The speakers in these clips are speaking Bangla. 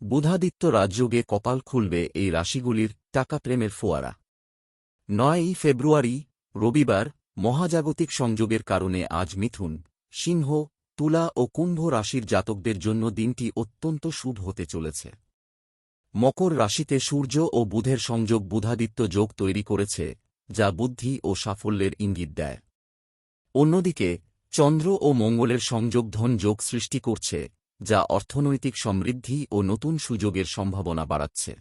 বুধাদিত্য রাজযোগে কপাল খুলবে এই রাশিগুলির টাকা প্রেমের ফোয়ারা নয়ই ফেব্রুয়ারি, রবিবার, মহাজাগতিক সংযোগের কারণে আজ মিথুন, সিংহ, তুলা ও কুম্ভ রাশির জাতকদের জন্য দিনটি অত্যন্ত শুভ হতে চলেছে। মকর রাশিতে সূর্য ও বুধের সংযোগ বুধাদিত্য যোগ তৈরি করেছে, যা বুদ্ধি ও সাফল্যের ইঙ্গিত দেয়। অন্যদিকে, চন্দ্র ও মঙ্গলের সংযোগ ধন যোগ সৃষ্টি করছে যা অর্থনৈতিক সমৃদ্ধি ও নতুন সুযোগের সম্ভাবনা বাড়াচ্ছে।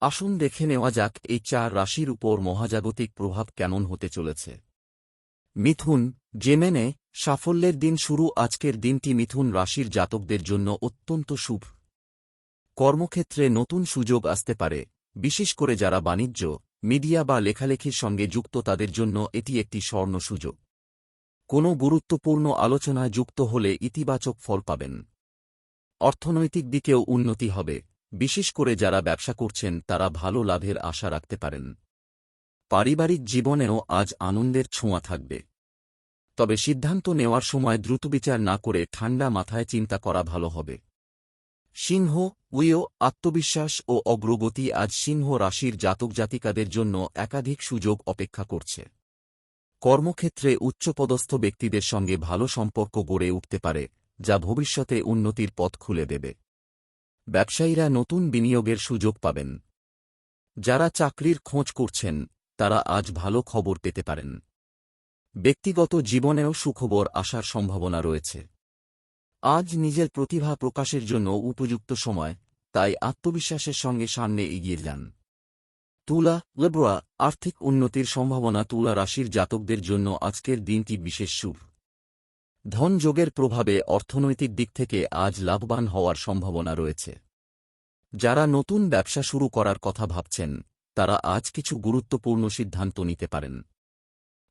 আসুন দেখে নেওয়া যাক এই চার রাশির উপর মহাজাগতিক প্রভাব কেমন হতে চলেছে। মিথুন, জেমেনে, সাফল্যের দিন শুরু আজকের দিনটি মিথুন রাশির জাতকদের জন্য অত্যন্ত শুভ। কর্মক্ষেত্রে নতুন সুযোগ আসতে পারে, বিশেষ করে যারা বাণিজ্য, মিডিয়া বা লেখালেখির সঙ্গে যুক্ত তাদের জন্য এটি একটি স্বর্ণ সুযোগ। কোনো গুরুত্বপূর্ণ আলোচনায় যুক্ত হলে ইতিবাচক ফল পাবেন। অর্থনৈতিক দিকেও উন্নতি হবে, বিশেষ করে যারা ব্যবসা করছেন তারা ভালো লাভের আশা রাখতে পারেন। পারিবারিক জীবনেও আজ আনন্দের ছোঁয়া থাকবে। তবে সিদ্ধান্ত নেওয়ার সময় দ্রুতবিচার না করে ঠান্ডা মাথায় চিন্তা করা ভালো হবে। সিংহ, উইও, আত্মবিশ্বাস ও অগ্রগতি আজ সিংহ রাশির জাতক জাতিকাদের জন্য একাধিক সুযোগ অপেক্ষা করছে। কর্মক্ষেত্রে উচ্চপদস্থ ব্যক্তিদের সঙ্গে ভালো সম্পর্ক গড়ে উঠতে পারে যা ভবিষ্যতে উন্নতির পথ খুলে দেবে। ব্যবসায়ীরা নতুন বিনিয়োগের সুযোগ পাবেন। যারা চাকরির খোঁজ করছেন, তারা আজ ভালো খবর পেতে পারেন। ব্যক্তিগত জীবনেও সুখবর আসার সম্ভাবনা রয়েছে। আজ নিজের প্রতিভা প্রকাশের জন্য উপযুক্ত সময়, তাই আত্মবিশ্বাসের সঙ্গে সামনে এগিয়ে যান। তুলা, লেব্রা, আর্থিক উন্নতির সম্ভাবনা তুলা রাশির জাতকদের জন্য আজকের দিনটি বিশেষ শুভ। ধন যোগের প্রভাবে অর্থনৈতিক দিক থেকে আজ লাভবান হওয়ার সম্ভাবনা রয়েছে। যারা নতুন ব্যবসা শুরু করার কথা ভাবছেন, তারা আজ কিছু গুরুত্বপূর্ণ সিদ্ধান্ত নিতে পারেন।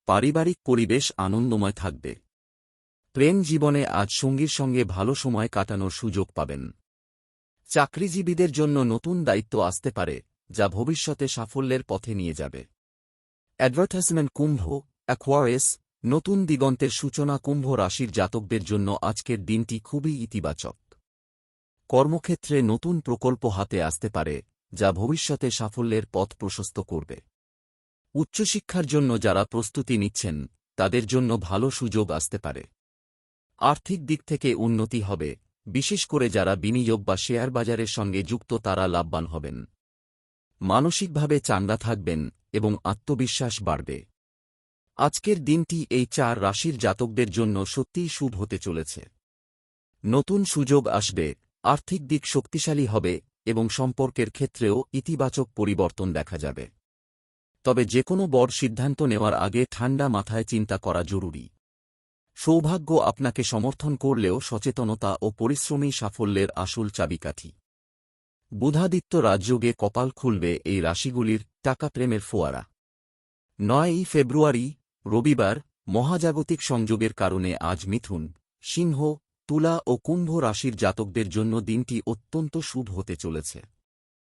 পারিবারিক পরিবেশ আনন্দময় থাকবে। প্রেম জীবনে আজ সঙ্গীর সঙ্গে ভালো সময় কাটানোর সুযোগ পাবেন। চাকরিজীবীদের জন্য নতুন দায়িত্ব আসতে পারে, যা ভবিষ্যতে সাফল্যের পথে নিয়ে যাবে। অ্যাডভার্টাইজমেন্ট কুম্ভ অ্যাকোয়ারেস নতুন দিগন্তের সূচনা কুম্ভ রাশির জাতকদের জন্য আজকের দিনটি খুবই ইতিবাচক। কর্মক্ষেত্রে নতুন প্রকল্প হাতে আসতে পারে, যা ভবিষ্যতে সাফল্যের পথ প্রশস্ত করবে। উচ্চশিক্ষার জন্য যারা প্রস্তুতি নিচ্ছেন, তাদের জন্য ভালো সুযোগ আসতে পারে। আর্থিক দিক থেকে উন্নতি হবে, বিশেষ করে যারা বিনিয়োগ বা শেয়ার বাজারের সঙ্গে যুক্ত তারা লাভবান হবেন। মানসিকভাবে চাঙ্গা থাকবেন এবং আত্মবিশ্বাস বাড়বে। আজকের দিনটি এই চার রাশির জাতকদের জন্য সত্যিই শুভ হতে চলেছে। নতুন সুযোগ আসবে, আর্থিক দিক শক্তিশালী হবে এবং সম্পর্কের ক্ষেত্রেও ইতিবাচক পরিবর্তন দেখা যাবে। তবে যে কোনো বড় সিদ্ধান্ত নেওয়ার আগে ঠান্ডা মাথায় চিন্তা করা জরুরি। সৌভাগ্য আপনাকে সমর্থন করলেও সচেতনতা ও পরিশ্রমী সাফল্যের আসল চাবিকাঠি। বুধাদিত্য রাজযোগে কপাল খুলবে এই রাশিগুলির টাকা প্রেমের ফোয়ারা। নয়ই ফেব্রুয়ারি রবিবার মহাজাগতিক সংযোগের কারণে আজ মিথুন, সিংহ, তুলা ও কুম্ভ রাশির জাতকদের জন্য দিনটি অত্যন্ত শুভ হতে চলেছে।